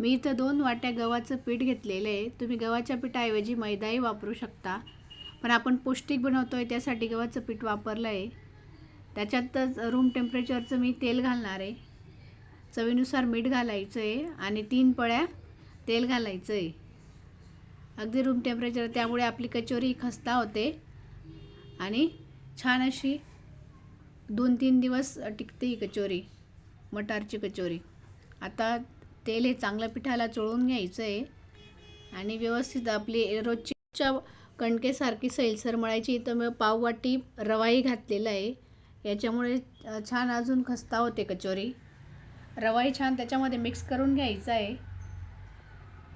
मी इथं दोन वाट्या गव्हाचं पीठ घेतलेलं आहे. तुम्ही गव्हाच्या पिठाऐवजी मैदाही वापरू शकता. पण आपण पौष्टिक बनवतो आहे त्यासाठी गव्हाचं पीठ वापरलं आहे त्याच्यातच रूम टेम्परेचरचं मी तेल घालणार आहे. चवीनुसार मीठ घालायचं आहे आणि तीन पळ्या तेल घालायचं आहे अगदी रूम टेम्परेचर त्यामुळे आपली कचोरी खस्ता होते. आणि छान अशी दोन तीन दिवस टिकते ही कचोरी मटारची कचोरी. आता तेल हे चांगलं पिठाला चोळून घ्यायचं आहे आणि व्यवस्थित आपली रोजच्या कणकेसारखी सैलसर मळायची तर मी पाववाटी रवाही घातलेला आहे. याच्यामुळे छान अजून खस्ता होते कचोरी. रवाही छान त्याच्यामध्ये मिक्स करून घ्यायचा आहे.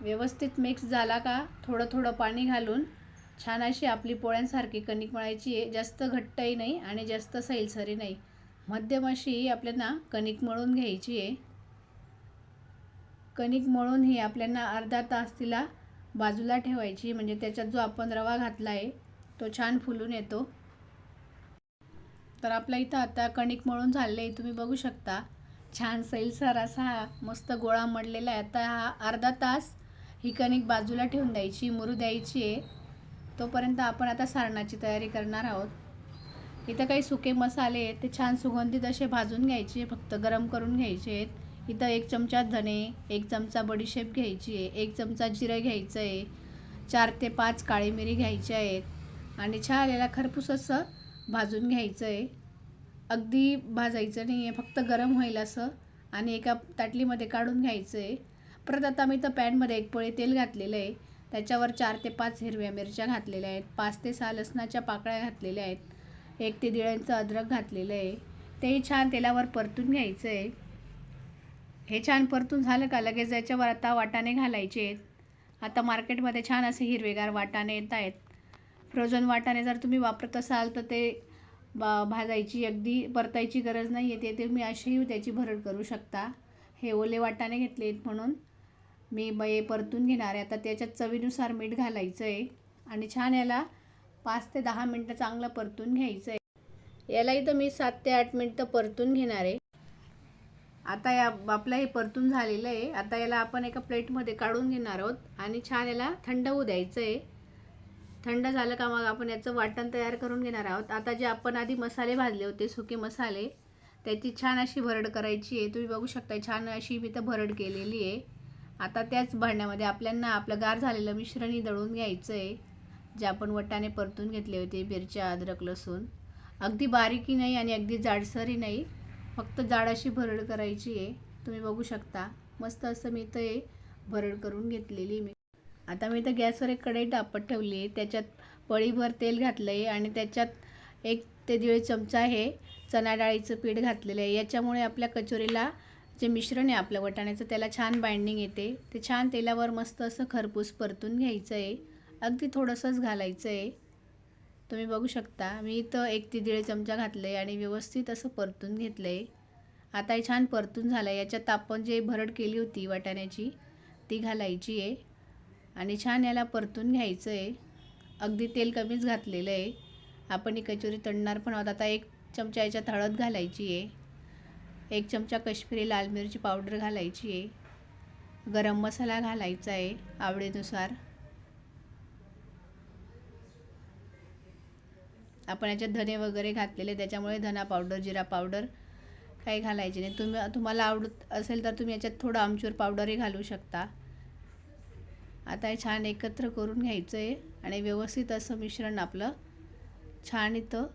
व्यवस्थित मिक्स झाला का थोडं थोडं पाणी घालून छान अशी आपली पोळ्यांसारखी कणिक मळायची आहे. जास्त घट्टही नाही आणि जास्त सैलसरी नाही. मध्यम अशी आपल्याला कणिक मळून घ्यायची आहे. कणिक मळून ही आपल्याला अर्धा तास तिला बाजूला ठेवायची. म्हणजे त्याच्यात जो आपण रवा घातला आहे तो छान फुलून येतो. तर आपल्या इथं आता कणिक मळून झालेलं आहे. तुम्ही बघू शकता. छान सैलसर असा हा मस्त गोळा मडलेला आहे. आता हा अर्धा तास ही कणिक बाजूला ठेवून द्यायची मुरू द्यायची आहे. तोपर्यंत आपण आता सारणाची तयारी करणार आहोत. इथं काही सुके मसाले आहेत. ते छान सुगंधित असे भाजून घ्यायचे फक्त गरम करून घ्यायचे आहेत. इथं एक चमचा धने एक चमचा बडीशेप घ्यायची आहे एक चमचा जिरं घ्यायचं आहे चार ते पाच काळी मिरी घ्यायची आहेत आणि छान याला खरपूस असं भाजून घ्यायचं आहे. अगदी भाजायचं नाही आहे फक्त गरम होईल असं आणि एका ताटलीमध्ये काढून घ्यायचं आहे. परत आता मी तर पॅनमध्ये एक पोळी तेल घातलेलं आहे. त्याच्यावर चार ते पाच हिरव्या मिरच्या घातलेल्या आहेत. पाच ते सहा लसणाच्या पाकळ्या घातलेल्या आहेत. एक ते दिळ्यांचं अद्रक घातलेलं आहे. तेही छान तेलावर परतून घ्यायचं आहे. हे छान परतून झालं का? लगेच याच्यावर आता वाटाणे घालायचे आहेत. आता मार्केटमध्ये छान असे हिरवेगार वाटाणे येत आहेत. फ्रोझन वाटाणे जर तुम्ही वापरत असाल तर ते बा भाजायची अगदी परतायची गरज नाही आहे. ते तुम्ही अशीही त्याची भरड करू शकता. हे ओले वाटाणे घेतले आहेत म्हणून. मी बये परतून घेणार आहे. आता त्याच्यात चवीनुसार मीठ घालायचं आहे आणि छान याला पाच ते दहा मिनटं चांगलं परतून घ्यायचं आहे याला इथं मी सात ते आठ मिनटं परतून घेणार आहे. आता या आपलं हे परतून झालेलं आहे. आता याला आपण एका प्लेटमध्ये काढून घेणार आहोत आणि छान याला थंड होऊ द्यायचं आहे थंड झालं का मग आपण याचं वाटण तयार करून घेणार आहोत. आता जे आपण आधी मसाले भाजले होते सुके मसाले त्याची छान अशी भरड करायची आहे. तुम्ही बघू शकता छान अशी मी तर भरड केलेली आहे. आता त्याच भांड्यामध्ये आपल्यांना आपलं गार झालेलं मिश्रणही दळून घ्यायचं आहे जे आपण वटाने परतून घेतले होते मिरच्या अद्रक लसूण. अगदी बारीकी नाही आणि अगदी जाडसरही नाही. फक्त जाडाशी भरड करायची आहे. तुम्ही बघू शकता. मस्त असं मी इथं हे भरड करून घेतलेली मी. आता मी इथं गॅसवर एक कढई टापत ठेवली आहे. त्याच्यात पळीभर तेल घातलं आहे आणि त्याच्यात एक ते दीड चमचा हे चणा डाळीचं पीठ घातलेलं आहे. याच्यामुळे आपल्या कचोरीला जे मिश्रण आहे आपलं वटाण्याचं त्याला छान बाइंडिंग येते. ते छान तेलावर मस्त असं खरपूस परतून घ्यायचं आहे. अगदी थोडंसंच घालायचं आहे. तुम्ही बघू शकता. मी इथं एक ते दीड चमचा घातलं आहे आणि व्यवस्थित असं परतून घेतलं आहे आता हे छान परतून झालं आहे याच्यात आपण जे भरड केली होती वाटाण्याची ती घालायची आहे. आणि छान याला परतून घ्यायचं आहे अगदी तेल कमीच घातलेलं आहे आपण ही कचोरी तळणार पण आहोत. आता एक चमचा याच्यात हळद घालायची आहे. एक चमचा कश्मीरी लाल मिरची पावडर घालायची आहे. गरम मसाला घालायचा आहे आवडीनुसार. आपण याच्यात धने वगैरे घातलेले त्याच्यामुळे धना पावडर जिरा पावडर काही घालायचे नाही. तुम्ही तुम्हाला आवडत असेल तर तुम्ही याच्यात थोडं आमचूर पावडरही घालू शकता. आता हे छान एकत्र करून घ्यायचं आहे आणि व्यवस्थित असं मिश्रण आपलं छान इथं.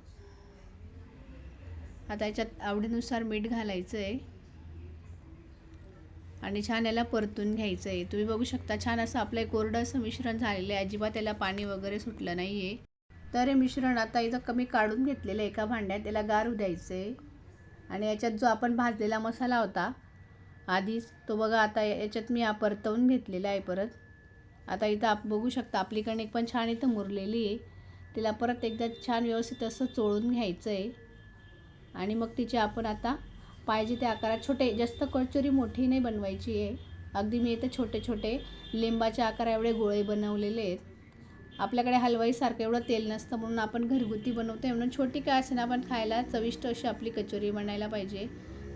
आता याच्यात आवडीनुसार मीठ घालायचं आहे आणि छान याला परतून घ्यायचं आहे तुम्ही बघू शकता छान असं आपलं एक कोरडं असं मिश्रण झालेलं आहे. अजिबात याला पाणी वगैरे सुटलं नाही आहे तर हे मिश्रण आता इथं कमी काढून घेतलेलं आहे एका भांड्यात त्याला गारू द्यायचं. आहे आणि याच्यात जो आपण भाजलेला मसाला होता आधीच तो बघा आता याच्यात मी हा परतवून घेतलेला आहे परत. आता इथं आप बघू शकता आपली कणिक पण छान इथं मुरलेली आहे. तिला परत एकदा छान व्यवस्थित असं चोळून घ्यायचं आहे. आणि मग तिचे आपण आता पाहिजे त्या आकारात छोटे जास्त कचोरी मोठी नाही बनवायची आहे. अगदी मी इथं छोटे छोटे लिंबाच्या आकारा एवढे गोळे बनवलेले आहेत. आपल्याकडे हलवाईसारखं एवढं तेल नसतं म्हणून आपण घरगुती बनवतो. आहे म्हणून छोटी काय असेल आपण खायला चविष्ट अशी आपली कचोरी बनायला पाहिजे.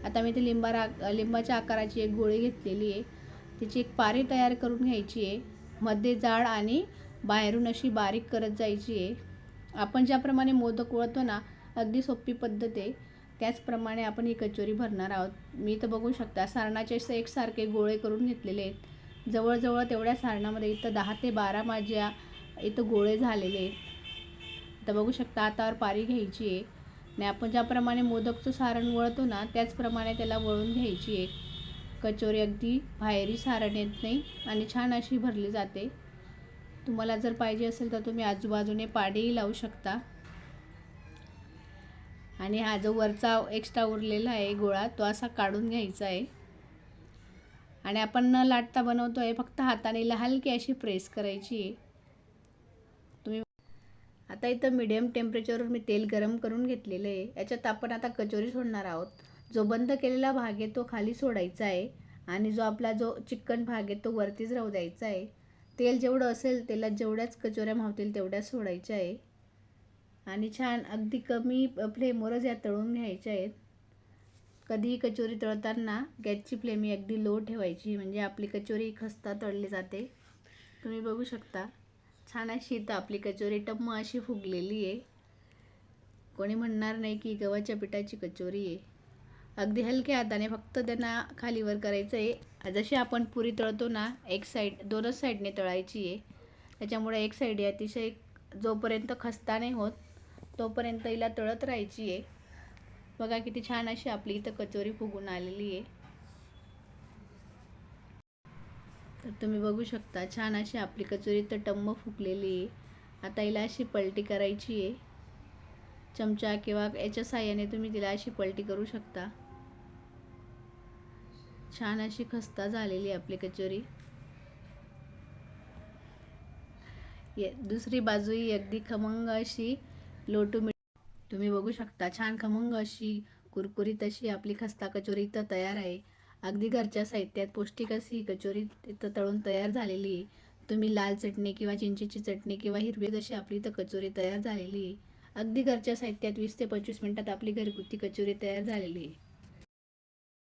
आता मी ते लिंबा रा लिंबाच्या आकाराची एक गोळी घेतलेली आहे. त्याची एक पारी तयार करून घ्यायची आहे. मध्ये जाड आणि बाहेरून अशी बारीक करत जायची आहे. आपण ज्याप्रमाणे मोदक उळतो ना अगदी सोपी पद्धत आहे. त्याचप्रमाणे आपण ही कचोरी भरणार आहोत. मी तर बघू शकता सारणाचे असे एकसारखे गोळे करून घेतलेले आहेत. जवळजवळ तेवढ्या सारणामध्ये इथं दहा ते बारा माझ्या इथं गोळे झालेले आहेत. तर बघू शकता हातावर पारी घ्यायची आहे. आणि आपण ज्याप्रमाणे मोदकचं सारण वळतो ना त्याचप्रमाणे त्याला वळून घ्यायची आहे. कचोरी अगदी बाहेरी सारण येत नाही आणि छान अशी भरली जाते. तुम्हाला जर पाहिजे असेल तर तुम्ही आजूबाजूने पाडीही लावू शकता. आणि हा जो वरचा एक्स्ट्रा उरलेला आहे गोळा तो असा काढून घ्यायचा आहे. आणि आपण न लाटता बनवतो आहे फक्त हाताने हलकी अशी प्रेस करायची आहे. आता इथं मिडियम टेम्परेचरवर मी तेल गरम करून घेतलेलं आहे. याच्यात आपण आता कचोरी सोडणार आहोत. जो बंद केलेला भाग आहे तो खाली सोडायचा आहे आणि जो आपला जो चिकन भाग आहे तो वरतीच राहू द्यायचा आहे. तेल जेवढं असेल तेलात जेवढ्याच कचोऱ्या मावतील तेवढ्याच सोडायच्या आहे. आणि छान अगदी कमी फ्लेमवरच या तळून घ्यायच्या आहेत. कधीही कचोरी तळताना गॅसची फ्लेम ही अगदी लो ठेवायची म्हणजे आपली कचोरी खस्ता तळली जाते. तुम्ही बघू शकता. छान अशी इथं आपली कचोरी. टम्म अशी फुगलेली आहे. कोणी म्हणणार नाही की गव्हाच्या पिठाची कचोरी आहे. अगदी हलक्या हाताने फक्त त्यांना खालीवर करायचं आहे जशी आपण पुरी तळतो ना एक साईड दोनच साईडने तळायची आहे. त्याच्यामुळे एक साईड अतिशय जोपर्यंत खस्ता नाही होत तोपर्यंत हिला तळत राहायची आहे. बघा किती छान अशी आपली इथं कचोरी फुगून आलेली आहे. तर तुम्ही बघू शकता छान अशी आपली कचोरी तर टम्म फुगलेली आहे. आता हिला अशी पलटी करायची आहे. चमचा किंवा याच्या साह्याने तुम्ही तिला अशी पलटी करू शकता. छान अशी खस्ता झालेली आहे आपली कचोरी. ये दुसरी बाजूही अगदी खमंग अशी लोटू मिळ तुम्ही बघू शकता छान खमंग अशी कुरकुरीत अशी आपली खस्ता कचोरी इथं तयार आहे. अगदी घरच्या साहित्यात पौष्टिक अशी कचोरी इथं तळून तयार झालेली. आहे तुम्ही लाल चटणी किंवा चिंचेची चटणी किंवा हिरवी जशी आपली इथं कचोरी तयार झालेली. आहे अगदी घरच्या साहित्यात वीस ते पंचवीस मिनटात आपली घरगुती कचोरी तयार झालेली. आहे